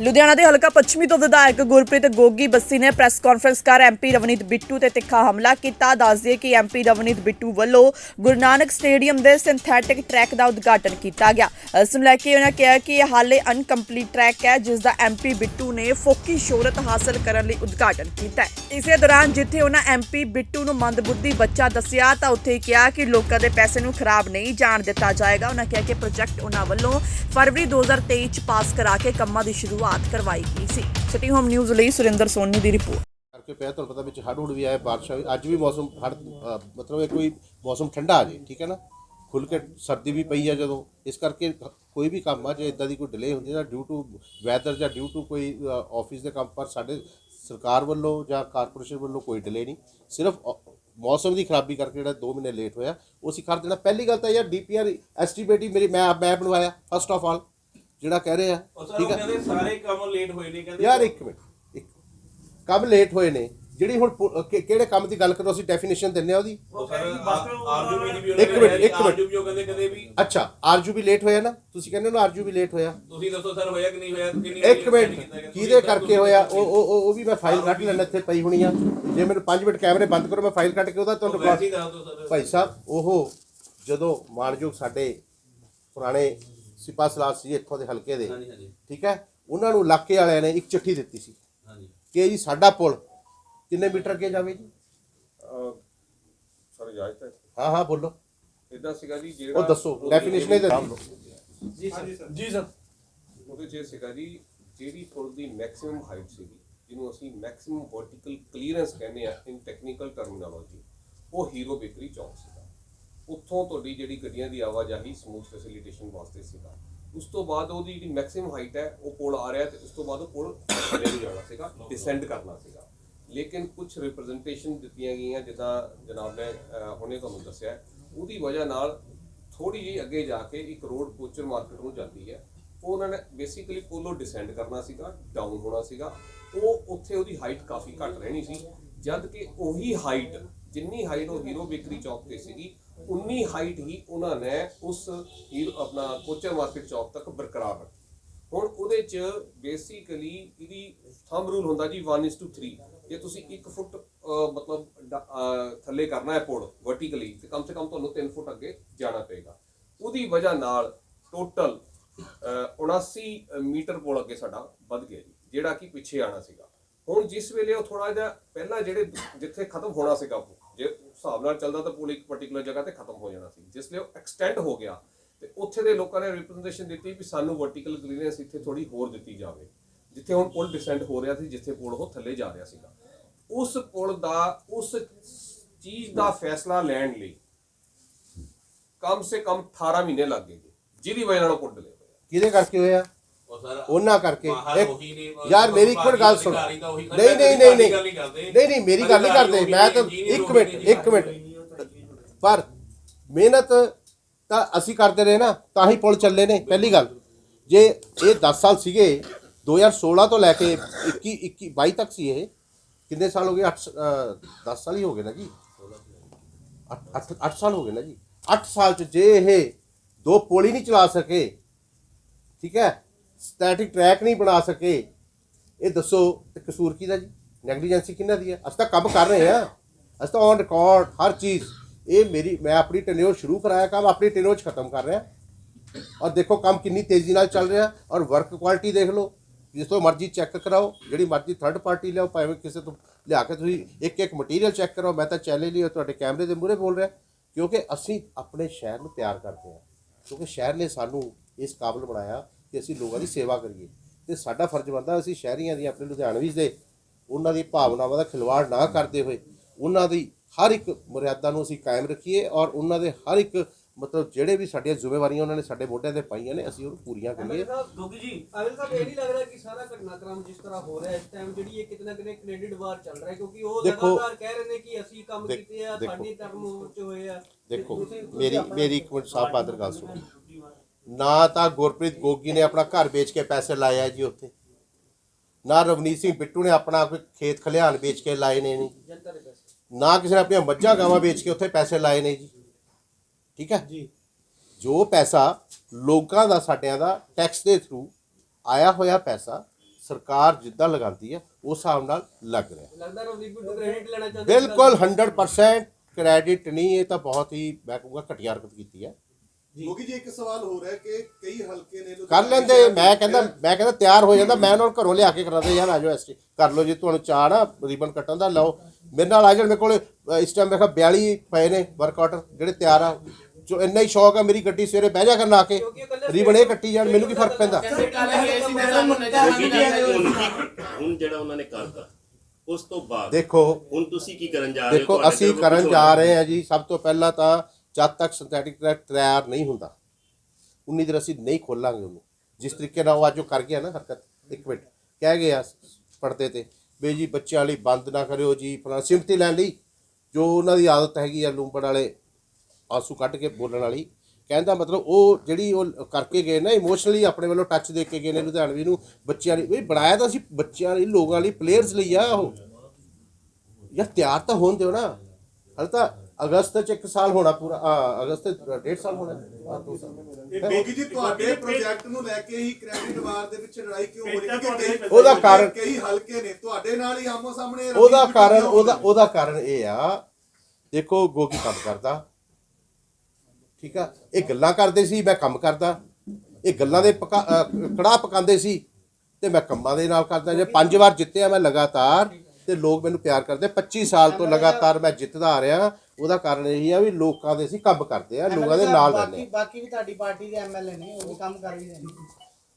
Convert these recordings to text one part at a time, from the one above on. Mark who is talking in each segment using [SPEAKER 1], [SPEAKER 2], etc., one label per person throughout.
[SPEAKER 1] ਲੁਧਿਆਣਾ ਦੇ ਹਲਕਾ ਪੱਛਮੀ ਤੋਂ ਵਿਧਾਇਕ ਗੁਰਪ੍ਰੀਤ ਗੋਗੀ ਬੱਸੀ ਨੇ ਪ੍ਰੈਸ ਕਾਨਫਰੰਸ ਕਰ ਐਮਪੀ ਰਵਨੀਤ ਬਿੱਟੂ ਤੇ ਤਿੱਖਾ ਹਮਲਾ ਕੀਤਾ। ਦੱਸਦੇ ਕਿ ਐਮਪੀ ਰਵਨੀਤ ਬਿੱਟੂ ਵੱਲੋਂ ਗੁਰੂ ਨਾਨਕ ਸਟੇਡੀਅਮ ਦੇ ਸਿੰਥੈਟਿਕ ਟਰੈਕ ਦਾ ਉਦਘਾਟਨ ਕੀਤਾ ਗਿਆ। ਇਸ ਨੂੰ ਲੈ ਕੇ ਉਹਨਾਂ ਕਿਹਾ ਕਿ ਇਹ ਹਾਲੇ ਅਨਕੰਪਲੀਟ ਟਰੈਕ ਹੈ, ਜਿਸ ਦਾ ਐਮਪੀ ਬਿੱਟੂ ਨੇ ਫੋਕੀ ਸ਼ੋਹਰਤ ਹਾਸਲ ਕਰਨ ਲਈ ਉਦਘਾਟਨ ਕੀਤਾ ਇਸੇ ਦੌਰਾਨ ਜਿੱਥੇ ਉਹਨਾਂ ਐਮਪੀ ਬਿੱਟੂ ਨੂੰ ਮੰਦਬੁੱਧੀ ਬੱਚਾ ਦੱਸਿਆ, ਤਾਂ ਉੱਥੇ ਕਿਹਾ ਕਿ ਲੋਕਾਂ ਦੇ ਪੈਸੇ ਨੂੰ ਖਰਾਬ ਨਹੀਂ ਜਾਣ ਦਿੱਤਾ ਜਾਏਗਾ। ਉਹਨਾਂ ਕਿਹਾ ਕਿ ਪ੍ਰੋਜੈਕਟ ਉਹਨਾਂ ਵੱਲੋਂ ਫਰਵਰੀ 2023 ਚ ਪਾਸ ਕਰਾ ਕੇ ਕੰਮਾਂ ਦੀ ਸ਼ੁਰੂਆਤ ਕਰਵਾਈ ਗਈ ਸੀ। ਸਿਟੀ ਹੋਮ ਨਿਊਜ਼ ਲਈ ਸੁਰਿੰਦਰ ਸੋਨੀ ਦੀ ਰਿਪੋਰਟ।
[SPEAKER 2] ਕਰਕੇ ਪਿਆ, ਤੁਹਾਨੂੰ ਪਤਾ ਵਿੱਚ ਹੜ੍ਹ ਹੁੜ ਵੀ ਆਏ, ਬਾਰਿਸ਼ਾਂ ਵੀ, ਅੱਜ ਵੀ ਮੌਸਮ ਹੜ ਮਤਲਬ ਇਹ ਕੋਈ ਮੌਸਮ ਠੰਡਾ ਆ ਜੇ, ਠੀਕ ਹੈ ਨਾ? ਖੁੱਲ ਕੇ ਸਰਦੀ ਵੀ ਪਈ ਆ ਜਦੋਂ, ਇਸ ਕਰਕੇ ਕੋਈ ਵੀ ਕੰਮ ਆ, ਜੇ ਇਦਾਂ ਦੀ ਕੋਈ ਡਿਲੇ ਹੁੰਦੀ ਹੈ ਡਿਊ ਟੂ ਵੈਦਰ ਜਾਂ ਡਿਊ ਟੂ ਕੋਈ ਆਫਿਸ ਦੇ ਕੰਮ, ਪਰ ਸਾਡੇ ਸਰਕਾਰ ਵੱਲੋਂ ਜਾਂ ਕਾਰਪੋਰੇਸ਼ਨ ਵੱਲੋਂ ਕੋਈ ਡਿਲੇ ਨਹੀਂ। ਸਿਰਫ ਮੌਸਮ ਦੀ ਖਰਾਬੀ ਕਰਕੇ ਜਿਹੜਾ 2 ਮਹੀਨੇ ਲੇਟ ਹੋਇਆ, ਉਹ ਅਸੀਂ ਕਰ ਦੇਣਾ। ਪਹਿਲੀ ਗੱਲ ਤਾਂ ਯਾਰ ਡੀਪੀਆਰ ਹੀ ਮੇਰੀ, ਮੈਂ ਮੈਂ ਬਣਵਾਇਆ ਫਸਟ ਆਫ ਆਲ ਜਿਹੜਾ ਕਹਿ ਰਹੇ ਆ ਠੀਕ
[SPEAKER 3] ਕਹਿੰਦੇ ਸਾਰੇ ਕੰਮ ਲੇਟ ਹੋਏ ਨੇ ਕਹਿੰਦੇ
[SPEAKER 2] ਯਾਰ ਇੱਕ ਮਿੰਟ ਇੱਕ ਕੰਮ ਲੇਟ ਹੋਏ ਨੇ ਜਿਹੜੀ ਹੁਣ ਪੁ- ਕਿ- ਕਿਹੜੇ ਕੰਮ ਦੀ ਗੱਲ ਕਰੋ ਅਸੀਂ ਡੈਫੀਨੇਸ਼ਨ ਦਿੰਨੇ ਆ ਉਹਦੀ।
[SPEAKER 3] ਆਰਜੂਬੀ ਵੀ
[SPEAKER 2] ਇੱਕ ਮਿੰਟ, ਇੱਕ ਮਿੰਟ।
[SPEAKER 3] ਆਰਜੂਬੀ ਉਹ ਕਹਿੰਦੇ ਕਹਿੰਦੇ ਵੀ
[SPEAKER 2] ਅੱਛਾ ਆਰਜੂ ਵੀ ਲੇਟ ਹੋਇਆ ਨਾ? ਤੁਸੀਂ ਕਹਿੰਦੇ ਹੋ ਨਾ ਆਰਜੂ ਵੀ ਲੇਟ ਹੋਇਆ।
[SPEAKER 3] ਤੁਸੀਂ ਦੱਸੋ ਸਰ ਹੋਇਆ ਕਿ ਨਹੀਂ ਹੋਇਆ ਕਿੰਨੀ
[SPEAKER 2] ਇੱਕ ਮਿੰਟ ਕਿਹਦੇ ਕਰਕੇ ਹੋਇਆ? ਉਹ ਉਹ ਉਹ- ਉਹ ਵੀ ਮੈਂ ਫਾਈਲ ਕੱਢ ਲੈਣਾ ਇੱਥੇ ਪਈ ਹੋਣੀ ਆ। ਜੇ ਮੈਨੂੰ 5 ਮਿੰਟ ਕੈਮਰੇ ਬੰਦ ਕਰੋ ਮੈਂ ਫਾਈਲ ਕੱਢ ਕੇ ਉਹਦਾ ਤੁਹਾਨੂੰ
[SPEAKER 3] ਦੱਸ ਸਰ।
[SPEAKER 2] ਭਾਈ ਸਾਹਿਬ ਉਹ ਜਦੋਂ ਮਾਨਯੋਗ ਸਾਡੇ ਪੁਰਾਣੇ ਸਿਪਾ ਸਲਾਰ ਸੀ ਇੱਥੋਂ ਦੇ ਹਲਕੇ ਦੇ।
[SPEAKER 3] ਹਾਂਜੀ ਹਾਂਜੀ।
[SPEAKER 2] ਠੀਕ ਹੈ? ਉਹਨਾਂ ਨੂੰ ਇਲਾਕੇ ਵਾਲਿਆਂ ਨੇ ਇੱਕ ਚਿੱਠੀ ਦਿੱਤੀ ਸੀ।
[SPEAKER 3] ਹਾਂਜੀ।
[SPEAKER 2] ਕਿ ਜੀ ਸਾਡਾ ਪੁਲ ਕਿੰਨੇ ਮੀਟਰ ਅੱਗੇ ਜਾਵੇ ਜੀ?
[SPEAKER 4] ਸਰ ਇਜਾਜ਼ਤ ਹੈ?
[SPEAKER 2] ਹਾਂ ਹਾਂ ਬੋਲੋ।
[SPEAKER 4] ਇਦਾਂ ਸੀਗਾ ਜੀ ਜਿਹੜਾ
[SPEAKER 2] ਉਹ ਦੱਸੋ ਡੈਫੀਨੇਸ਼ਨ ਇਹ ਦੱਸੋ।
[SPEAKER 4] ਜੀ ਸਰ। ਉਹਦੇ ਚ ਸੀਗਾ ਜੀ ਜਿਹੜੀ ਪੁਲ ਦੀ ਮੈਕਸਿਮਮ ਹਾਈਟ ਸੀਗੀ ਜਿਹਨੂੰ ਅਸੀਂ ਮੈਕਸਿਮਮ ਵਰਟੀਕਲ ਕਲੀਅਰੈਂਸ ਕਹਿੰਦੇ ਆ ਇਨ ਟੈਕਨੀਕਲ ਟਰਮੀਨੋਲੋਜੀ ਉਹ ਹੀਰੋ ਬੇਕਰੀ ਚੌਕ ਸੀਗਾ ਉੱਥੋਂ ਤੁਹਾਡੀ ਜਿਹੜੀ ਗੱਡੀਆਂ ਦੀ ਆਵਾਜਾਈ ਸਮੂਥ ਫੈਸਿਲਿਟੇਸ਼ਨ ਵਾਸਤੇ ਸੀਗਾ। ਉਸ ਤੋਂ ਬਾਅਦ ਉਹਦੀ ਜਿਹੜੀ ਮੈਕਸਿਮਮ ਹਾਈਟ ਹੈ, ਉਹ ਪੁਲ ਆ ਰਿਹਾ ਤੇ ਉਸ ਤੋਂ ਬਾਅਦ ਉਹ ਪੁਲ ਥੱਲੇ ਨੂੰ ਜਾਣਾ ਸੀਗਾ ਡਿਸੈਂਡ ਕਰਨਾ ਸੀਗਾ। ਲੇਕਿਨ ਕੁਝ ਰਿਪਰੈਜ਼ੈਂਟੇਸ਼ਨ ਦਿੱਤੀਆਂ ਗਈਆਂ, ਜਿੱਦਾਂ ਜਨਾਬ ਨੇ ਹੁਣੇ ਤੁਹਾਨੂੰ ਦੱਸਿਆ ਉਹਦੀ ਵਜ੍ਹਾ ਨਾਲ ਥੋੜੀ ਜਿਹੀ ਅੱਗੇ ਜਾ ਕੇ ਇੱਕ ਰੋਡ ਕੋਚਰ ਮਾਰਕੀਟ ਨੂੰ ਜਾਂਦੀ ਹੈ। ਉਹ ਉਹਨਾਂ ਨੇ ਬੇਸਿਕਲੀ ਪੁੱਲੋਂ ਡਿਸੈਂਡ ਕਰਨਾ ਸੀਗਾ ਡਾਊਨ ਹੋਣਾ ਸੀਗਾ। ਉਹ ਉੱਥੇ ਉਹਦੀ ਹਾਈਟ ਕਾਫੀ ਘੱਟ ਰਹਿਣੀ ਸੀ, ਜਦ ਕਿ ਉਹੀ ਹਾਈਟ ਜਿੰਨੀ ਹਾਈਟ ਉਹ ਹੀਰੋ ਬੇਕਰੀ ਚੌਕ ਤੇ ਸੀਗੀ ਉਨੀ ਹਾਈਟ ਹੀ ਉਹਨਾਂ ਨੇ ਉਸ ਹੀਰੋ ਆਪਣਾ ਕੋਚਰ ਮਾਰਕੀਟ ਚੌਕ ਤੱਕ ਬਰਕਰਾਰ ਰੱਖੀ। ਹੁਣ ਉਹਦੇ ਚ ਬੇਸਿਕਲੀ ਇਹਦੀ ਥੰਬ ਰੂਲ ਹੁੰਦਾ ਜੀ 1:3 ਜੇ ਤੁਸੀਂ 1 ਫੁੱਟ ਮਤਲਬ ਥੱਲੇ ਕਰਨਾ ਹੈ ਪੁਲ ਵਰਟੀਕਲੀ ਤੇ ਕਮ ਸੇ ਕਮ ਤੁਹਾਨੂੰ 3 ਫੁੱਟ ਅੱਗੇ ਜਾਣਾ ਪਏਗਾ। ਉਹਦੀ ਵਜ੍ਹਾ ਨਾਲ ਟੋਟਲ 79 ਮੀਟਰ ਪੁਲ ਅੱਗੇ ਸਾਡਾ ਵੱਧ ਗਿਆ ਜੀ, ਜਿਹੜਾ ਕਿ ਪਿੱਛੇ ਆਣਾ ਸੀਗਾ। ਹੁਣ ਜਿਸ ਵੇਲੇ ਉਹ ਥੋੜਾ ਜਿਹਾ ਪਹਿਲਾਂ ਜਿਹੜੇ ਜਿੱਥੇ ਖਤਮ ਹੋਣਾ ਸੀਗਾ ਉਹ ਹਿਸਾਬ ਨਾਲ ਚੱਲਦਾ ਤਾਂ ਪੁਲ ਇੱਕ ਪਾਰਟਿਕੂਲਰ ਜਗ੍ਹਾ ਤੇ ਖਤਮ ਹੋ ਜਾਣਾ ਸੀ। ਜਿਸ ਲਈ ਉਹ ਐਕਸਟੈਂਡ ਹੋ ਗਿਆ ਤੇ ਉੱਥੇ ਦੇ ਲੋਕਾਂ ਨੇ ਰਿਪਰੈਜ਼ੈਂਟੇਸ਼ਨ ਦਿੱਤੀ ਵੀ ਸਾਨੂੰ ਵਰਟੀਕਲ ਕਲੀਅਰੈਂਸ ਇੱਥੇ ਥੋੜੀ ਹੋਰ ਦਿੱਤੀ ਜਾਵੇ, ਜਿੱਥੇ ਹੁਣ ਪੁਲ ਡਿਸੈਂਡ ਹੋ ਰਿਹਾ ਸੀ, ਜਿੱਥੇ ਪੁਲ ਉਹ ਥੱਲੇ ਜਾ ਰਿਹਾ ਸੀਗਾ। ਉਸ ਪੁਲ ਦਾ, ਉਸ ਚੀਜ਼ ਦਾ ਫੈਸਲਾ ਲੈਣ ਲਈ ਕਮ ਸੇ ਕਮ 18 ਮਹੀਨੇ ਲੱਗ ਗਏ ਜਿਹਦੀ ਵਜ੍ਹਾ ਨਾਲ ਉਹ ਪੁਲ ਡਿਲੇ ਹੋਇਆ।
[SPEAKER 2] ਕਿਹਦੇ ਕਰਕੇ ਹੋਇਆ? ਉਹਨਾਂ ਕਰਕੇ। ਯਾਰ ਮੇਰੀ ਇੱਕ ਮਿੰਟ ਗੱਲ ਸੁਣ। ਨਹੀਂ ਨਹੀਂ ਨਹੀਂ ਨਹੀਂ।
[SPEAKER 3] ਨਹੀਂ।
[SPEAKER 2] ਨਹੀਂ ਮੇਰੀ ਗੱਲ ਨਹੀਂ ਕਰਦੇ। ਮੈਂ ਤਾਂ ਇੱਕ ਮਿੰਟ ਇੱਕ ਮਿੰਟ। ਪਰ ਮਿਹਨਤ ਤਾਂ ਅਸੀਂ ਕਰਦੇ ਰਹੇ ਨਾ ਤਾਂ ਹੀ ਪੁਲ ਚੱਲੇ ਨੇ ਪਹਿਲੀ ਗੱਲ। ਜੇ ਇਹ 10 ਸਾਲ ਸੀਗੇ 2016 ਤੋਂ ਲੈ ਕੇ 21 21 22 ਤੱਕ ਸੀ ਇਹ ਕਿੰਨੇ ਸਾਲ ਹੋ ਗਏ? 8 10 ਸਾਲ ਹੀ ਹੋ ਗਏ ਨਾ ਜੀ। 8 8 ਸਾਲ ਹੋ ਗਏ ਨਾ ਜੀ। 8 ਸਾਲ ਚ ਜੇ ਇਹ ਦੋ ਪੁਲ ਹੀ ਨਹੀਂ ਚਲਾ ਸਕੇ ਠੀਕ ਹੈ? ਸਟੈਟਿਕ ਟਰੈਕ ਨਹੀਂ ਬਣਾ ਸਕੇ। ਇਹ ਦੱਸੋ ਤੇ ਕਸੂਰ ਕਿਹਦਾ ਜੀ? ਨੈਗਲੀਜੈਂਸੀ ਕਿਹਨਾਂ ਦੀ ਹੈ ਅਸੀਂ ਤਾਂ ਕੰਮ ਕਰ ਰਹੇ ਹਾਂ। ਅਸੀਂ ਤਾਂ ਔਨ ਰਿਕਾਰਡ ਹਰ ਚੀਜ਼। ਇਹ ਮੇਰੀ, ਮੈਂ ਆਪਣੀ ਟੈਨਿਓਰ ਸ਼ੁਰੂ ਕਰਾਇਆ ਕੰਮ, ਆਪਣੀ ਟੈਨਿਓਰ ਚ ਖਤਮ ਕਰ ਰਿਹਾ। ਔਰ ਦੇਖੋ ਕੰਮ ਕਿੰਨੀ ਤੇਜ਼ੀ ਨਾਲ ਚੱਲ ਰਿਹਾ। ਔਰ ਵਰਕ ਕੁਆਲਿਟੀ ਦੇਖ ਲਓ। ਜਿਸ ਤੋਂ ਮਰਜ਼ੀ ਚੈੱਕ ਕਰਾਓ। ਜਿਹੜੀ ਮਰਜ਼ੀ ਥਰਡ ਪਾਰਟੀ ਲਿਆਓ, ਭਾਵੇਂ ਕਿਸੇ ਤੋਂ ਲਿਆ ਕੇ ਤੁਸੀਂ ਇੱਕ ਇੱਕ ਮਟੀਰੀਅਲ ਚੈੱਕ ਕਰੋ ਮੈਂ ਤਾਂ ਚੈਲੰਜ ਲਈ ਤੁਹਾਡੇ ਕੈਮਰੇ ਦੇ ਮੂਹਰੇ ਬੋਲ ਰਿਹਾ। ਕਿਉਂਕਿ ਅਸੀਂ ਆਪਣੇ ਸ਼ਹਿਰ ਨੂੰ ਪਿਆਰ ਕਰਦੇ ਹਾਂ। ਕਿਉਂਕਿ ਸ਼ਹਿਰ ਨੇ ਸਾਨੂੰ ਇਸ ਕਾਬਲ ਬਣਾਇਆ। ਕਿ ਅਸੀਂ ਲੋਕਾਂ ਦੀ ਸੇਵਾ ਕਰੀਏ। ਤੇ ਸਾਡਾ ਫਰਜ਼ ਬਣਦਾ ਅਸੀਂ ਸ਼ਹਿਰੀਆਂ ਦੀ ਆਪਣੇ ਲੁਧਿਆਣਵੀਂ ਦੇ ਉਹਨਾਂ ਦੀ ਭਾਵਨਾਵਾਂ ਦਾ ਖਿਲਵਾੜ ਨਾ ਕਰਦੇ ਹੋਏ ਉਹਨਾਂ ਦੀ ਹਰ ਇੱਕ ਮਰਿਆਦਾ ਨੂੰ ਅਸੀਂ ਕਾਇਮ ਰੱਖੀਏ ਔਰ ਉਹਨਾਂ ਦੇ ਹਰ ਇੱਕ ਮਤਲਬ ਜਿਹੜੇ ਵੀ ਸਾਡੀਆਂ ਜ਼ਿੰਮੇਵਾਰੀਆਂ ਉਹਨਾਂ ਨੇ ਸਾਡੇ ਮੋਢਿਆਂ ਤੇ ਪਾਈਆਂ ਨੇ ਅਸੀਂ ਉਹਨੂੰ ਪੂਰੀਆਂ ਕਰੀਏ।
[SPEAKER 5] ਸਾਹਿਬ ਗੋਗੀ ਜੀ ਅਮਿਤ ਸਾਹਿਬ ਇਹ ਨਹੀਂ ਲੱਗਦਾ ਕਿ ਸਾਰਾ ਘਟਨਾਕ੍ਰਮ ਜਿਸ ਤਰ੍ਹਾਂ ਹੋ ਰਿਹਾ ਇਸ ਟਾਈਮ ਜਿਹੜੀ ਇਹ ਕਿਤਨਾ ਕਿਤੇ ਕ੍ਰੈਡਿਟ ਵਾਰ ਚੱਲ ਰਿਹਾ ਕਿਉਂਕਿ ਉਹ ਲਗਾਤਾਰ ਕਹਿ ਰਹੇ ਨੇ ਕਿ ਅਸੀਂ ਕੰਮ ਕੀਤੇ ਆ। ਸਾਡੇ ਟਰਮ ਚ ਹੋਏ ਆ। ਤੇ
[SPEAKER 2] ਦੇਖੋ ਮੇਰੀ ਮੇਰੀ ਇੱਕ ਮਿੰਟ ਸਾਫ਼ ਬਾਦਰ ਗੱਲ ਸੁਣੋ। ਨਾ ਤਾਂ ਗੁਰਪ੍ਰੀਤ ਗੋਗੀ ਨੇ ਆਪਣਾ ਘਰ ਵੇਚ ਕੇ ਪੈਸੇ ਲਾਏ ਆ ਜੀ ਉੱਥੇ। ਨਾ ਰਵਨੀਤ ਸਿੰਘ ਬਿੱਟੂ ਨੇ ਆਪਣਾ ਕੋਈ ਖੇਤ ਖਲਿਆਣ ਵੇਚ ਕੇ ਲਾਏ ਨੇ ਨਹੀਂ ਨਾ ਕਿਸੇ ਨੇ ਆਪਣੀਆਂ ਮੱਝਾਂ ਗਾਵਾਂ ਵੇਚ ਕੇ ਉੱਥੇ ਪੈਸੇ ਲਾਏ ਨੇ ਜੀ। ਠੀਕ ਹੈ? ਜੀ। ਜੋ ਪੈਸਾ ਲੋਕਾਂ ਦਾ ਸਾਡਿਆਂ ਦਾ ਟੈਕਸ ਦੇ ਥਰੂ ਆਇਆ ਹੋਇਆ ਪੈਸਾ ਸਰਕਾਰ ਜਿੱਦਾਂ ਲਗਾਉਂਦੀ ਹੈ ਉਸ ਹਿਸਾਬ ਨਾਲ ਲੱਗ ਰਿਹਾ।
[SPEAKER 5] ਲੱਗਦਾ ਰਵਨੀਤ ਬਿੱਟੂ ਕ੍ਰੈਡਿਟ ਲੈਣਾ ਚਾਹੁੰਦੇ
[SPEAKER 2] ਬਿਲਕੁਲ 100% ਕ੍ਰੈਡਿਟ ਨਹੀਂ ਇਹ ਤਾਂ ਬਹੁਤ ਹੀ ਮੈਂ ਕਹੂੰਗਾ ਘਟੀਆ ਹਰਕਤ ਕੀਤੀ ਹੈ।
[SPEAKER 6] ਕਿਉਂਕਿ ਜੀ ਇੱਕ ਸਵਾਲ ਹੋ ਰਿਹਾ ਕਿ ਕਈ ਹਲਕੇ ਨੇ
[SPEAKER 2] ਕਰ ਲੈਂਦੇ ਮੈਂ ਕਹਿੰਦਾ ਮੈਂ ਕਹਿੰਦਾ ਤਿਆਰ ਹੋ ਜਾਂਦਾ ਮੈਂ ਉਹਨਾਂ ਨੂੰ ਘਰੋਂ ਲਿਆ ਕੇ ਕਰਾਉਂਦਾ ਯਾਰ ਆਜੋ ਐਸਟੀ ਕਰ ਲਓ ਜੇ ਤੁਹਾਨੂੰ ਚਾਹ ਨਾ ਰਿਬਨ ਕੱਟਣ ਦਾ ਲਓ। ਮੇਰੇ ਨਾਲ ਆ ਜਾਣ ਮੇਰੇ ਕੋਲ ਅ, ਇਸ ਟਾਈਮ ਮੈਂ ਕਿਹਾ 42 ਪਏ ਨੇ ਵਰਕ ਆਰਡਰ ਜਿਹੜੇ ਤਿਆਰ ਆ। ਜੋ ਇੰਨਾ ਹੀ ਸ਼ੌਕ ਆ ਮੇਰੀ ਗੱਡੀ ਸਵੇਰੇ ਬਹਿ ਜਾ ਕਰਨ ਆ ਕੇ ਰਿਬਨ ਇਹ ਕੱਟੀ ਜਾਣ ਮੈਨੂੰ ਕੀ ਫ਼ਰਕ ਪੈਂਦਾ?
[SPEAKER 7] ਕਿਉਂਕਿ ਜੇ ਹੁਣ ਕੀ- ਹੁਣ ਜਿਹੜਾ ਉਹਨਾਂ ਨੇ ਕਰਤਾ ਉਸ ਤੋਂ ਬਾਅਦ
[SPEAKER 2] ਦੇਖੋ
[SPEAKER 7] ਹੁਣ ਤੁਸੀਂ ਕੀ ਕਰਨ ਜਾ ਰਹੇ ਹੋ?
[SPEAKER 2] ਦੇਖੋ
[SPEAKER 7] ਤੁਹਾਡੇ
[SPEAKER 2] ਅਸੀਂ
[SPEAKER 7] ਕੋਲ
[SPEAKER 2] ਕਰਨ
[SPEAKER 7] ਕੁਛ
[SPEAKER 2] ਜਾ। ਰਹੇ ਹਾਂ ਜੀ ਸਭ ਤੋਂ ਪਹਿਲਾਂ ਤਾਂ ਜਦ ਤੱਕ ਸਿੰਥੈਟਿਕ ਟਰੈਕ ਤਿਆਰ ਨਹੀਂ ਹੁੰਦਾ, ਉਨੀ ਦੇਰ ਅਸੀਂ ਨਹੀਂ ਖੋਲਾਂਗੇ ਉਹਨੂੰ। ਜਿਸ ਤਰੀਕੇ ਨਾਲ ਉਹ ਅੱਜ ਉਹ ਕਰ ਗਿਆ ਨਾ ਹਰਕਤ, ਇੱਕ ਮਿੰਟ। ਕਹਿ ਗਿਆ ਪਰਦੇ ਤੇ, ਵੀ ਜੀ ਬੱਚਿਆਂ ਲਈ ਬੰਦ ਨਾ ਕਰਿਓ ਜੀ ਫਲਾਂ ਸਿਮਤੀ ਲੈਣ ਲਈ, ਜੋ ਉਹਨਾਂ ਦੀ ਆਦਤ ਹੈਗੀ ਆ ਲੂੰਬੜ ਵਾਲੇ ਆਂਸੂ ਕੱਢ ਕੇ ਬੋਲਣ ਵਾਲੀ। ਕਹਿੰਦਾ ਮਤਲਬ ਉਹ ਜਿਹੜੀ ਉਹ ਕਰਕੇ ਗਏ ਨਾ ਇਮੋਸ਼ਨਲੀ ਆਪਣੇ ਵੱਲੋਂ ਟੱਚ ਦੇ ਕੇ ਗਏ ਨੇ ਲੁਧਿਆਣਵੀ ਨੂੰ, ਬੱਚਿਆਂ ਲਈ, ਵੀ ਬਣਾਇਆ ਤਾਂ ਅਸੀਂ ਬੱਚਿਆਂ ਲਈ, ਲੋਕਾਂ ਲਈ ਪਲੇਅਰਸ ਲਈ ਆ ਉਹ। ਯਾਰ ਤਿਆਰ ਤਾਂ ਹੋਣ ਦਿਓ ਨਾ। ਹਲ ਤਾਂ ਅਗਸਤ ਚ ਇੱਕ ਸਾਲ ਹੋਣਾ ਪੂਰਾ ਆ, ਅਗਸਤ ਚ ਡੇਢ ਸਾਲ ਹੋਣਾ। ਆ, ਦੋ ਸਾਲ।
[SPEAKER 6] ਬੇਗੀ ਜੀ ਤੁਹਾਡੇ ਪ੍ਰੋਜੈਕਟ ਨੂੰ ਲੈ ਕੇ ਹੀ ਕ੍ਰੈਡਿਟ ਵਾਰ ਦੇ ਵਿੱਚ ਲੜਾਈ ਕਿਉਂ ਹੋ ਰਹੀ ਕਈ-
[SPEAKER 2] ਉਹਦਾ ਕਾਰਨ-
[SPEAKER 6] ਕਈ ਹਲਕੇ ਨੇ ਤੁਹਾਡੇ ਨਾਲ ਹੀ ਆਮੋ ਸਾਹਮਣੇ
[SPEAKER 2] ਉਹਦਾ ਕਾਰਨ ਉਹਦਾ ਉਹਦਾ ਕਾਰਨ ਇਹ ਆ ਦੇਖੋ ਗੋਗੀ ਕੰਮ ਕਰਦਾ। ਠੀਕ ਆ? ਇਹ ਗੱਲਾਂ ਕਰਦੇ ਸੀ ਮੈਂ ਕੰਮ ਕਰਦਾ। ਇਹ ਗੱਲਾਂ ਦੇ ਪਕਾ ਅ, ਕੜਾਹ ਪਕਾਉਂਦੇ ਸੀ ਤੇ ਮੈਂ ਕੰਮਾਂ ਦੇ ਨਾਲ ਕਰਦਾ। ਜੇ ਪੰਜ ਵਾਰ ਜਿੱਤਿਆ ਮੈਂ ਲਗਾਤਾਰ ਤੇ ਲੋਕ ਮੈਨੂੰ ਪਿਆਰ ਕਰਦੇ 25 ਸਾਲ ਤੋਂ ਲਗਾਤਾਰ ਮੈਂ ਜਿੱਤਦਾ ਆ ਰਿਹਾ। ਉਹਦਾ ਕਾਰਨ ਇਹ ਆ ਵੀ ਲੋਕਾਂ ਦੇ ਅਸੀਂ ਕੰਮ ਕਰਦੇ ਆ ਲੋਕਾਂ ਦੇ ਨਾਲ ਰਹਿੰਦੇ
[SPEAKER 8] ਬਾਕੀ
[SPEAKER 2] ਆ।
[SPEAKER 8] ਬਾਕੀ ਵੀ ਤੁਹਾਡੀ ਪਾਰਟੀ ਦੇ ਐਮਐਲਏ ਨੇ ਉਹ ਵੀ ਕੰਮ ਕਰ ਰਹੇ ਨੇ।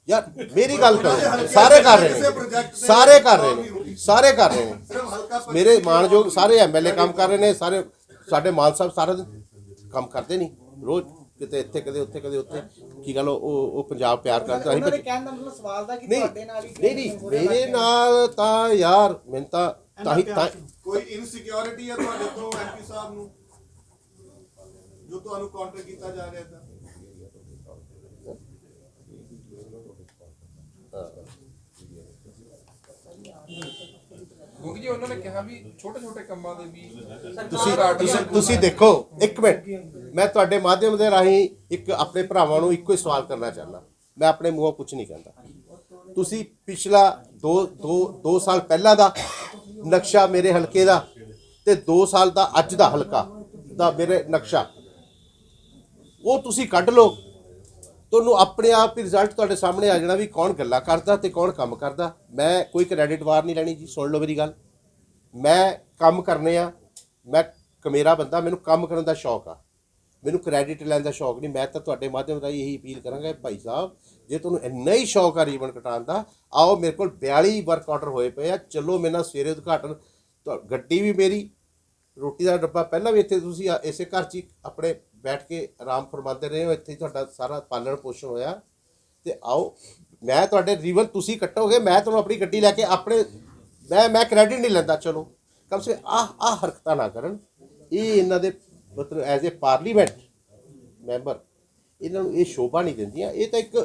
[SPEAKER 2] ਯਾਰ ਮੇਰੀ ਗੱਲ ਕਰੋ ਸਾਰੇ ਕਰ ਰਹੇ ਨੇ। ਸਾਰੇ ਕਰ ਰਹੇ ਨੇ। ਸਾਰੇ ਕਰ ਰਹੇ ਨੇ।
[SPEAKER 6] ਸਿਰਫ ਹਲਕਾ ਪੱਚੀ
[SPEAKER 2] ਮੇਰੇ ਮਾਣਯੋਗ ਸਾਰੇ ਐਮਐਲਏ ਕੰਮ ਕਰ ਰਹੇ ਨੇ। ਸਾਰੇ ਸਾਡੇ ਮਾਨ ਸਾਹਿਬ ਸਾਰਾ ਦਿਨ ਕੰਮ ਕਰਦੇ ਨਹੀਂ। ਰੋਜ਼ ਕਿਤੇ ਇੱਥੇ ਕਦੇ ਉੱਥੇ ਕਦੇ ਉੱਥੇ। ਕੀ ਗੱਲ ਉਹ ਉਹ ਪੰਜਾਬ ਪਿਆਰ ਕਰਦਾ
[SPEAKER 8] ਉਹਨਾਂ ਦੇ ਕਹਿਣ ਦਾ ਮਤਲਬ ਸਵਾਲ ਦਾ ਕਿ ਤੁਹਾਡੇ ਨਾਲ ਹੀ
[SPEAKER 2] ਨਹੀਂ ਨਹੀਂ ਮੇਰੇ ਨਾਲ ਤਾਂ ਯਾਰ ਮੈਂ ਤਾਂ ਤਾਂ ਹੀ ਤਾਂ
[SPEAKER 6] ਕੋਈ ਇਨਸਿਕਿਉਰਿਟੀ ਹੈ ਤੁਹਾਡੇ ਤੋਂ ਐਮਪੀ ਸਾਹਿਬ ਨੂੰ? ਜੋ ਤੁਹਾਨੂੰ ਕਾਊਂਟਰ ਕੀਤਾ ਜਾ ਰਿਹਾ ਤਾਂ?
[SPEAKER 9] ਕਿਉਂਕਿ ਜੀ ਉਹਨਾਂ ਨੇ ਕਿਹਾ ਵੀ ਛੋਟੇ ਛੋਟੇ ਕੰਮਾਂ ਦੇ ਵੀ
[SPEAKER 2] ਤੁਸੀਂ ਤੁਸੀਂ ਤੁਸੀਂ ਦੇਖੋ ਇੱਕ ਮਿੰਟ। ਮੈਂ ਤੁਹਾਡੇ ਮਾਧਿਅਮ ਦੇ ਰਾਹੀਂ ਇੱਕ ਆਪਣੇ ਭਰਾਵਾਂ ਨੂੰ ਇੱਕੋ ਹੀ ਸਵਾਲ ਕਰਨਾ ਚਾਹੁੰਦਾ। ਮੈਂ ਆਪਣੇ ਮੂੰਹੋਂ ਕੁਝ ਨਹੀਂ ਕਹਿੰਦਾ। ਤੁਸੀਂ ਪਿਛਲਾ 2 2 2 ਸਾਲ ਪਹਿਲਾਂ ਦਾ ਨਕਸ਼ਾ ਮੇਰੇ ਹਲਕੇ ਦਾ ਤੇ 2 ਸਾਲ ਦਾ ਅੱਜ ਦਾ ਹਲਕਾ ਦਾ ਮੇਰੇ ਨਕਸ਼ਾ, ਉਹ ਤੁਸੀਂ ਕੱਢ ਲਓ। ਤੁਹਾਨੂੰ ਆਪਣੇ ਆਪ ਹੀ ਰਿਜ਼ਲਟ ਤੁਹਾਡੇ ਸਾਹਮਣੇ ਆ ਜਾਣਾ ਵੀ ਕੌਣ ਗੱਲਾਂ ਕਰਦਾ ਤੇ ਕੌਣ ਕੰਮ ਕਰਦਾ। ਮੈਂ ਕੋਈ ਕ੍ਰੈਡਿਟ ਵਾਰ ਨਹੀਂ ਲੈਣੀ ਜੀ, ਸੁਣ ਲਓ ਮੇਰੀ ਗੱਲ। ਮੈਂ ਕੰਮ ਕਰਨੇ ਆ, ਮੈਂ ਕਮੇਰਾ ਬੰਦਾ, ਮੈਨੂੰ ਕੰਮ ਕਰਨ ਦਾ ਸ਼ੌਕ ਆ। ਮੈਨੂੰ ਕ੍ਰੈਡਿਟ ਲੈਣ ਦਾ ਸ਼ੌਕ ਨਹੀਂ, ਮੈਂ ਤਾਂ ਤੁਹਾਡੇ ਮਾਧਿਅਮ ਰਾਹੀਂ ਇਹੀ ਅਪੀਲ ਕਰਾਂਗਾ ਭਾਈ ਸਾਹਿਬ, ਜੇ ਤੁਹਾਨੂੰ ਇੰਨਾ ਹੀ ਸ਼ੌਕ ਆ ਰੀਬਨ ਕਟਾਉਣ ਦਾ, ਆਓ ਮੇਰੇ ਕੋਲ 42 ਵਰਕ ਆਰਡਰ ਹੋਏ ਪਏ ਆ, ਚਲੋ ਮੇਰੇ ਨਾਲ ਸਵੇਰੇ ਉਦਘਾਟਨ ਤੁਹਾ- ਗੱਡੀ ਵੀ ਮੇਰੀ, ਰੋਟੀ ਦਾ ਡੱਬਾ ਪਹਿਲਾਂ ਵੀ ਇੱਥੇ ਤੁਸੀਂ ਇਸੇ ਘਰ 'ਚ ਹੀ ਆਪਣੇ ਬੈਠ ਕੇ ਆਰਾਮ ਫਰਮਾਉਂਦੇ ਰਹੇ ਹੋ, ਇੱਥੇ ਤੁਹਾਡਾ ਸਾਰਾ ਪਾਲਣ ਪੋਸ਼ਣ ਹੋਇਆ। ਤੇ ਆਓ, ਮੈਂ ਤੁਹਾਡੇ ਰੀਵਨ ਤੁਸੀਂ ਕੱਟੋਗੇ, ਮੈਂ ਤੁਹਾਨੂੰ ਆਪਣੀ ਗੱਡੀ ਲੈ ਕੇ ਆਪਣੇ, ਮੈਂ ਮੈਂ ਕ੍ਰੈਡਿਟ ਨਹੀਂ ਲੈਂਦਾ, ਚਲੋ। ਕਮ ਸੇ ਆਹ ਆਹ ਹਰਕਤਾਂ ਨਾ ਕਰਨ। ਇਹ ਇਹਨਾਂ ਦੇ ਮਤਲਬ ਐਜ਼ ਅ ਪਾਰਲੀਮੈਂਟ ਮੈਂਬਰ ਇਹਨਾਂ ਨੂੰ ਇਹ ਸ਼ੋਭਾ ਨਹੀਂ ਦਿੰਦੀਆਂ। ਇਹ ਤਾਂ ਇੱਕ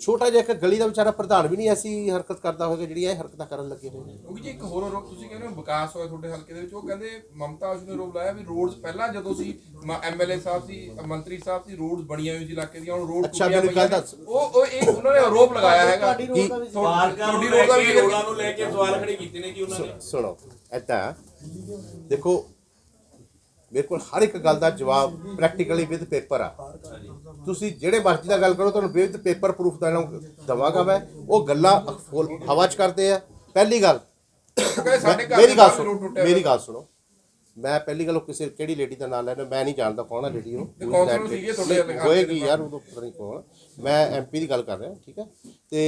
[SPEAKER 2] ਛੋਟਾ ਜਿਹਾ ਇੱਕ ਗਲੀ ਦਾ ਵਿਚਾਰਾ ਪ੍ਰਧਾਨ ਵੀ ਨਹੀਂ ਐਸੀ ਹਰਕਤ ਕਰਦਾ ਹੋਵੇਗਾ ਜਿਹੜੀਆਂ ਇਹ ਹਰਕਤਾਂ ਕਰਨ ਲੱਗੇ ਹੋਏ ਨੇ
[SPEAKER 9] ਕਿਉਂਕਿ ਜੀ ਇੱਕ ਹੋਰ ਆਰੋਪ ਤੁਸੀਂ ਕਹਿੰਦੇ ਹੋ ਵਿਕਾਸ ਹੋਇਆ ਤੁਹਾਡੇ ਹਲਕੇ ਦੇ ਵਿੱਚ ਉਹ ਕਹਿੰਦੇ ਮਮਤਾ ਉਸ ਨੇ ਆਰੋਪ ਲਾਇਆ ਵੀ ਰੋਡਸ ਪਹਿਲਾਂ ਜਦੋਂ ਸੀ ਐਮਐਲਏ ਸਾਹਿਬ ਸੀ ਮੰਤਰੀ ਸਾਹਿਬ ਸੀ ਰੋਡਸ ਬਣੀਆਂ ਹੋਈ ਸੀ ਇਲਾਕੇ ਦੀਆਂ ਹੁਣ ਰੋਡ
[SPEAKER 2] ਅੱਛਾ, ਮੈਨੂੰ ਗੱਲ ਦੱਸ।
[SPEAKER 9] ਉਹ ਉਹ ਇਹ ਉਹਨਾਂ ਨੇ ਆਰੋਪ ਲਗਾਇਆ ਹੈਗਾ
[SPEAKER 8] ਤੁਹਾਡੀ ਰੋਡ ਦਾ ਵੀ
[SPEAKER 9] ਤੁਹਾਡੀ ਰੋਡ ਦਾ ਵੀ ਜ਼ਿਕਰ
[SPEAKER 3] ਰੋਡਾਂ ਨੂੰ ਲੈ ਕੇ ਸਵਾਲ ਖੜੇ ਕੀਤੇ ਨੇ ਜੀ ਉਹਨਾਂ ਨੇ?
[SPEAKER 2] ਸੁਣੋ ਐਦਾਂ ਦੇਖੋ ਮੇਰੇ ਕੋਲ ਹਰ ਇੱਕ ਗੱਲ ਦਾ ਜਵਾਬ ਪ੍ਰੈਕਟੀਕਲੀ ਵਿਦ ਪੇਪਰ ਆ। ਤੁਸੀਂ ਜਿਹੜੇ ਮਰਜ਼ੀ ਦਾ ਗੱਲ ਕਰੋ ਤੁਹਾਨੂੰ ਵਿਦ ਪੇਪਰ ਪ੍ਰੂਫ ਦਵਾਂਗਾ ਮੈਂ। ਉਹ ਗੱਲਾਂ ਹਵਾ 'ਚ ਕਰਦੇ ਆ। ਪਹਿਲੀ ਗੱਲ ਮੇਰੀ
[SPEAKER 9] ਦੇ
[SPEAKER 2] ਗੱਲ ਸੁਣੋ ਮੇਰੀ ਗੱਲ ਸੁਣੋ। ਮੈਂ ਪਹਿਲੀ ਗੱਲ ਕਿਸੇ ਕਿਹੜੀ ਲੇਡੀ ਦਾ ਨਾਮ ਲੈਣਾ ਮੈਂ ਨਹੀਂ ਜਾਣਦਾ ਕੌਣ ਆ ਲੇਡੀ ਉਹ ਹੋਏਗੀ ਯਾਰ ਉਹ ਤਾਂ ਪਤਾ ਨਹੀਂ ਕੌਣ ਮੈਂ ਐਮਪੀ ਦੀ ਗੱਲ ਕਰ ਰਿਹਾ ਠੀਕ ਹੈ ਤੇ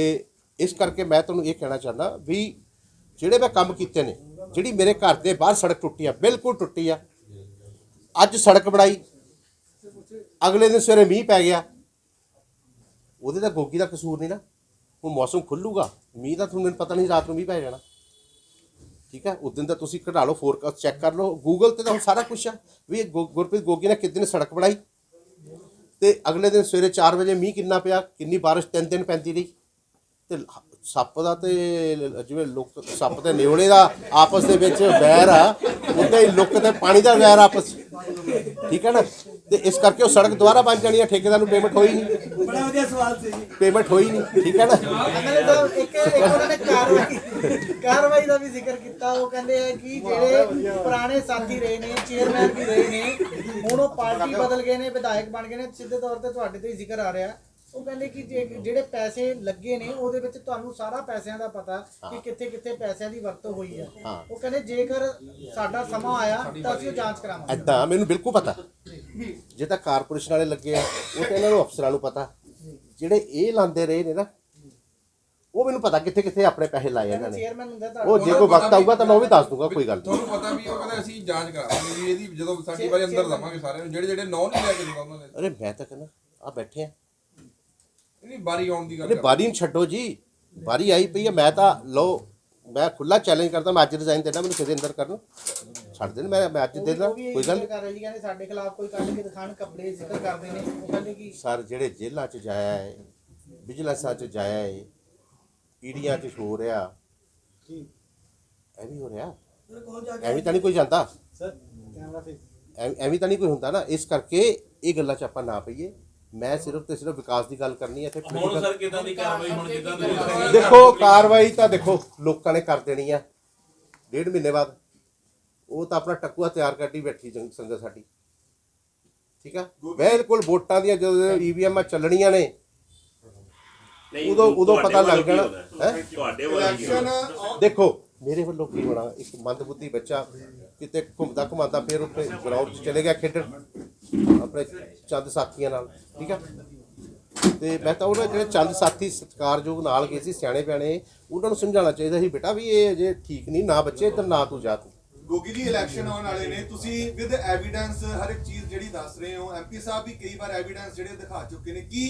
[SPEAKER 2] ਇਸ ਕਰਕੇ ਮੈਂ ਤੁਹਾਨੂੰ ਇਹ ਕਹਿਣਾ ਚਾਹੁੰਦਾ ਵੀ ਜਿਹੜੇ ਮੈਂ ਕੰਮ ਕੀਤੇ ਨੇ ਜਿਹੜੀ ਮੇਰੇ ਘਰ ਦੇ ਬਾਹਰ ਸੜਕ ਟੁੱਟੀ ਆ ਬਿਲਕੁਲ ਟੁੱਟੀ ਆ ਅੱਜ ਸੜਕ ਬਣਾਈ। ਅਗਲੇ ਦਿਨ ਸਵੇਰੇ ਮੀਂਹ ਪੈ ਗਿਆ। ਉਹਦੇ ਤਾਂ ਗੋਗੀ ਦਾ ਕਸੂਰ ਨਹੀਂ ਨਾ। ਹੁਣ ਮੌਸਮ ਖੁੱਲੂਗਾ। ਮੀਂਹ ਦਾ ਤੁਹਾਨੂੰ ਪਤਾ ਨਹੀਂ, ਰਾਤ ਨੂੰ ਮੀਂਹ ਪੈ ਜਾਣਾ। ਠੀਕ ਹੈ? ਉਸ ਦਿਨ ਦਾ ਤੁਸੀਂ ਕਢਾ ਲਓ ਫੋਰਕਾਸਟ ਚੈੱਕ ਕਰ ਲਓ। ਗੂਗਲ ਤੇ ਤਾਂ ਹੁਣ ਸਾਰਾ ਕੁਝ ਆ। ਵੀ ਇਹ ਗੁ- ਗੁਰਪ੍ਰੀਤ ਗੋਗੀ ਨੇ ਕਿਸ ਦਿਨ ਸੜਕ ਬਣਾਈ? ਤੇ ਅਗਲੇ ਦਿਨ ਸਵੇਰੇ 4 ਵਜੇ ਮੀਂਹ ਕਿੰਨਾ ਪਿਆ? ਕਿੰਨੀ ਬਾਰਿਸ਼? ਤਿੰਨ ਦਿਨ ਪੈਂਦੀ ਰਹੀ। ਤੇ ਸੱਪ ਦਾ ਤੇ, ਜਿਵੇਂ ਲੁੱਕ, ਸੱਪ ਤੇ ਨਿਉਲੇ ਦਾ ਆਪਸ ਦੇ ਵਿੱਚ ਵੈਰ ਆ। ਉਦਾਂ ਹੀ ਲੁੱਕ ਤੇ ਪਾਣੀ ਦਾ ਵੈਰ ਆਪਸ 'ਚ। ਠੀਕ ਹੈ ਨਾ? ਤੇ ਇਸ ਕਰਕੇ ਉਹ ਸੜਕ ਦੁਬਾਰਾ ਬਣ ਜਾਣੀ ਹੈ ਠੇਕੇਦਾਰ ਨੂੰ ਪੇਮੈਂਟ ਹੋਈ ਨਹੀਂ।
[SPEAKER 8] ਬੜਾ ਵਧੀਆ ਸਵਾਲ ਸੀ ਜੀ।
[SPEAKER 2] ਪੇਮੈਂਟ ਹੋਈ ਨਹੀਂ ਠੀਕ ਹੈ ਨਾ?
[SPEAKER 8] ਐਮਐਲਏ ਸਾਹਿਬ ਇੱਕ ਇੱਕ ਉਹਨਾਂ ਨੇ ਕਾਰਵਾਈ ਕਾਰਵਾਈ ਦਾ ਵੀ ਜ਼ਿਕਰ ਕੀਤਾ। ਉਹ ਕਹਿੰਦੇ ਆ ਕਿ ਜਿਹੜੇ ਪੁਰਾਣੇ ਸਾਥੀ ਰਹੇ ਨੇ ਚੇਅਰਮੈਨ ਵੀ ਰਹੇ ਨੇ ਹੁਣ ਉਹ ਪਾਰਟੀ ਬਦਲ ਗਏ ਨੇ ਵਿਧਾਇਕ ਬਣ ਗਏ ਨੇ। ਸਿੱਧੇ ਤੌਰ ਤੇ ਤੁਹਾਡੇ ਤੇ ਹੀ ਜ਼ਿਕਰ ਆ ਰਿਹਾ। ਉਹ ਕਹਿੰਦੇ ਕਿ ਜੇ- ਜਿਹੜੇ ਪੈਸੇ ਲੱਗੇ ਨੇ ਉਹਦੇ ਵਿੱਚ ਤੁਹਾਨੂੰ ਸਾਰਾ ਪੈਸਿਆਂ ਦਾ ਪਤਾ ਕਿ ਕਿੱਥੇ ਕਿੱਥੇ ਪੈਸਿਆਂ ਦੀ ਵਰਤੋਂ ਹੋਈ ਹੈ
[SPEAKER 2] ਹਾਂ।
[SPEAKER 8] ਉਹ ਕਹਿੰਦੇ ਜੇਕਰ ਸਾਡਾ ਸਮਾਂ ਆਇਆ ਤਾਂ ਅਸੀਂ ਉਹ ਜਾਂਚ ਕਰਾਵਾਂਗੇ।
[SPEAKER 2] ਐਦਾਂ ਮੈਨੂੰ ਬਿਲਕੁਲ ਪਤਾ। ਜੇ ਤਾਂ ਕਾਰਪੋਰੇਸ਼ਨ ਵਾਲੇ ਲੱਗੇ ਆ ਉਹ ਤਾਂ ਇਹਨਾਂ ਨੂੰ ਅਫਸਰਾਂ ਨੂੰ ਪਤਾ। ਜਿਹੜੇ ਇਹ ਲਾਂਦੇ ਰਹੇ ਨੇ ਨਾ ਉਹ ਮੈਨੂੰ ਪਤਾ ਕਿੱਥੇ ਕਿੱਥੇ ਆਪਣੇ ਪੈਸੇ ਲਾਏ ਇਹਨਾਂ ਨੇ।
[SPEAKER 8] ਚੇਅਰਮੈਨ ਹੁੰਦਾ
[SPEAKER 2] ਉਹ ਜੇ ਕੋਈ ਵਕਤ ਆਊਗਾ ਤਾਂ ਮੈਂ ਉਹ ਵੀ ਦੱਸ ਦੂੰਗਾ ਕੋਈ ਗੱਲ ਨਹੀਂ।
[SPEAKER 9] ਤੁਹਾਨੂੰ ਪਤਾ ਵੀ ਉਹ ਕਹਿੰਦੇ ਅਸੀਂ ਜਾਂਚ ਕਰਾਵਾਂਗੇ ਵੀ ਇਹਦੀ ਜਦੋਂ ਸਾਡੀ ਵਾਰੀ ਅੰਦਰ ਦਵਾਂਗੇ ਸਾਰਿਆਂ ਨੂੰ ਜਿਹੜੇ ਜਿਹੜੇ ਨੌ ਨਹੀਂ ਲੈ ਕੇ ਦੂਗਾ ਉਹਨਾਂ ਨੇ।
[SPEAKER 2] ਅਰੇ ਮੈਂ ਤਾਂ ਕਹਿੰਦਾ ਆ ਬੈਠੇ ਆ।
[SPEAKER 9] ਇਹਦੀ ਬਾਰੀ ਆਉਣ ਦੀ ਗੱਲ ਕਰ
[SPEAKER 2] ਬਾਰੀ ਨੂੰ ਛੱਡੋ ਜੀ। ਬਾਰੀ ਆਈ ਪਈ ਹੈ ਮੈਂ ਤਾਂ ਲੋ ਮੈਂ ਖੁੱਲਾ ਚੈਲੰਜ ਕਰਦਾ ਮੈਂ ਅੱਜ ਰਿਜ਼ਾਈਨ ਦੇਣਾ ਮੈਨੂੰ ਕਿਤੇ ਅੰਦਰ ਕਰਨ। ਛੱਡ ਦੇਣ ਮੈਂ ਮੈਂ ਅੱਜ ਦੇ ਦਾਂ
[SPEAKER 8] ਉਹ ਵੀ ਇਹ
[SPEAKER 2] ਕੋਈ ਗੱਲ ਨਹੀਂ।
[SPEAKER 8] ਕਰ ਰਹੇ ਜੀ ਕਹਿੰਦੇ ਸਾਡੇ ਖਿਲਾਫ ਕੋਈ ਕੱਢ ਕੇ ਦਿਖਾਣ ਕੱਪੜੇ ਜ਼ਿਕਰ ਕਰਦੇ ਨੇ। ਉਹ ਕਹਿੰਦੇ ਕਿ
[SPEAKER 2] ਸਰ ਜਿਹੜੇ ਜੇਲ੍ਹਾਂ 'ਚ ਜਾਇਆ ਹੈ ਵਿਜੀਲੈਂਸਾਂ 'ਚ ਜਾਇਆ ਹੈ ਈਡੀਆਂ 'ਚ ਹੋ ਰਿਹਾ। ਐਵੇਂ ਹੋ ਰਿਹਾ। ਐਵੇਂ ਤਾਂ ਨਹੀਂ ਕੋਈ ਜਾਂਦਾ।
[SPEAKER 8] ਸਰ
[SPEAKER 2] ਐਵੇਂ ਤਾਂ ਨਹੀਂ ਕੋਈ ਹੁੰਦਾ ਨਾ। ਇਸ ਕਰਕੇ ਇਹ ਗੱਲਾਂ 'ਚ ਆਪਾਂ ਨਾ ਪਈਏ। ਮੈਂ ਸਿਰਫ ਤੇ ਸਿਰਫ ਵਿਕਾਸ ਦੀ ਗੱਲ ਕਰਨੀ ਹੈ ਤੇ
[SPEAKER 3] ਹੁਣ ਸਰ ਕਿਦਾਂ ਦੀ ਕਾਰਵਾਈ ਹੁਣ ਜਿੱਦਾਂ ਤੁਸੀਂ
[SPEAKER 2] ਦੇਖੋ ਕਾਰਵਾਈ ਤਾਂ ਦੇਖੋ ਲੋਕਾਂ ਨੇ ਕਰ ਦੇਣੀ ਆ ਡੇਢ ਮਹੀਨੇ ਬਾਅਦ ਉਹ ਤਾਂ ਆਪਣਾ ਟੱਕੂਆ ਤਿਆਰ ਕਰਦੀ ਬੈਠੀ ਜੰਗ ਸੰਗਤ ਸਾਡੀ ਠੀਕ ਆ ਬਿਲਕੁਲ ਵੋਟਾਂ ਦੀਆਂ ਜਦੋਂ ਈਵੀਐਮ ਚੱਲਣੀਆਂ ਨੇ
[SPEAKER 7] ਨਹੀਂ,
[SPEAKER 2] ਉਦੋਂ- ਉਦੋਂ
[SPEAKER 7] ਤੁਹਾਡੇ
[SPEAKER 2] ਪਤਾ ਲੱਗ
[SPEAKER 7] ਵੱਲੋਂ ਕੀ
[SPEAKER 2] ਜਾਣਾ।
[SPEAKER 7] ਹੋਣਾ?
[SPEAKER 2] ਹੈਂ?
[SPEAKER 7] ਤੁਹਾਡੇ ਵੱਲੋਂ ਕੀ ਹੋਣਾ?
[SPEAKER 2] ਦੇਖੋ ਮੇਰੇ ਵੱਲੋਂ ਕੀ ਹੋਣਾ ਇੱਕ ਮੰਦਬੁੱਧੀ ਬੱਚਾ ਕਿਤੇ ਘੁੰਮਦਾ ਘੁਮਾਉਂਦਾ ਫਿਰ ਉੱਥੇ ਗਰਾਊਂਡ 'ਚ ਚਲੇ ਗਿਆ ਖੇਡਣ ਆਪਣੇ ਚੰਦ ਸਾਥੀਆਂ ਨਾਲ ਠੀਕ ਆ? ਤੇ ਮੈਂ ਤਾਂ ਉਹਨਾਂ ਜਿਹੜੇ ਚੰਦ ਸਾਥੀ ਸਤਿਕਾਰਯੋਗ ਨਾਲ ਗਏ ਸੀ ਸਿਆਣੇ ਪਿਆਣੇ ਉਹਨਾਂ ਨੂੰ ਸਮਝਾਉਣਾ ਚਾਹੀਦਾ ਸੀ ਬੇਟਾ ਵੀ ਇਹ ਅਜੇ ਠੀਕ ਨਹੀਂ ਨਾ ਬੱਚੇ ਤੇ ਨਾ ਤੂੰ ਜਾ ਤੂੰ।
[SPEAKER 6] ਗੋਗੀ ਜੀ ਇਲੈਕਸ਼ਨ ਆਉਣ ਵਾਲੇ ਨੇ ਤੁਸੀਂ ਵਿਦ ਐਵੀਡੈਂਸ ਹਰ ਇੱਕ ਚੀਜ਼ ਜਿਹੜੀ ਦੱਸ ਰਹੇ ਹੋ ਐਮਪੀ ਸਾਹਿਬ ਵੀ ਕਈ ਵਾਰ ਐਵੀਡੈਂਸ ਜਿਹੜੇ ਦਿਖਾ ਚੁੱਕੇ ਨੇ ਕੀ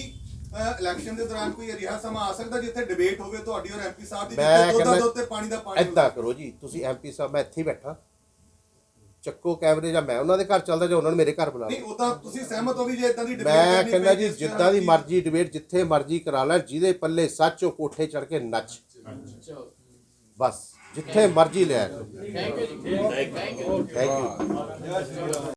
[SPEAKER 6] ਇਲੈਕਸ਼ਨ ਦੇ ਦੌਰਾਨ ਕੋਈ ਅਜਿਹਾ ਸਮਾਂ ਆ ਸਕਦਾ ਜਿੱਥੇ ਡਿਬੇਟ ਹੋਵੇ ਤੁਹਾਡੀ ਔਰ ਐਮਪੀ ਸਾਹਿਬ ਦੀ ਜਿੱਥੇ ਦੁੱਧ ਦਾ
[SPEAKER 2] ਕਹਿੰਦਾ-
[SPEAKER 6] ਦੁੱਧ ਤੇ ਪਾਣੀ ਦਾ ਪਾਣੀ
[SPEAKER 2] ਏਦਾਂ ਕਰੋ ਜੀ ਤੁਸੀਂ ਐਮਪੀ ਸਾਹਿਬ ਮੈਂ ਇੱਥੇ ਹੀ ਬੈਠਾ। ਚੱਕੋ ਕੈਮਰੇ ਜਾਂ ਮੈਂ ਉਹਨਾਂ ਦੇ ਘਰ ਚੱਲਦਾ ਜਾਂ ਉਹਨਾਂ ਨੂੰ ਮੇਰੇ ਘਰ ਬੁਲਾ
[SPEAKER 6] ਨਹੀਂ
[SPEAKER 2] ਲਓ।
[SPEAKER 6] ਉਹ ਤਾਂ ਤੁਸੀਂ ਸਹਿਮਤ ਹੋ ਵੀ ਜੇ ਇਦਾਂ ਦੀ debate
[SPEAKER 2] ਮੈਂ
[SPEAKER 6] ਕਰਨੀ
[SPEAKER 2] ਕਹਿੰਦਾ
[SPEAKER 6] ਪਈ
[SPEAKER 2] ਜੀ ਜਿੱਦਾਂ ਦੀ ਮਰਜ਼ੀ ਡਿਬੇਟ ਜਿੱਥੇ ਮਰਜ਼ੀ ਕਰਾ ਲੈ ਜਿਹਦੇ ਪੱਲੇ ਸੱਚ ਉਹ ਕੋਠੇ ਚੜ ਕੇ ਨੱਚ। ਬਸ ਜਿੱਥੇ ਮਰਜ਼ੀ ਲੈ ਥੈਂਕ ਯੂ ਥੈਂਕ ਯੂ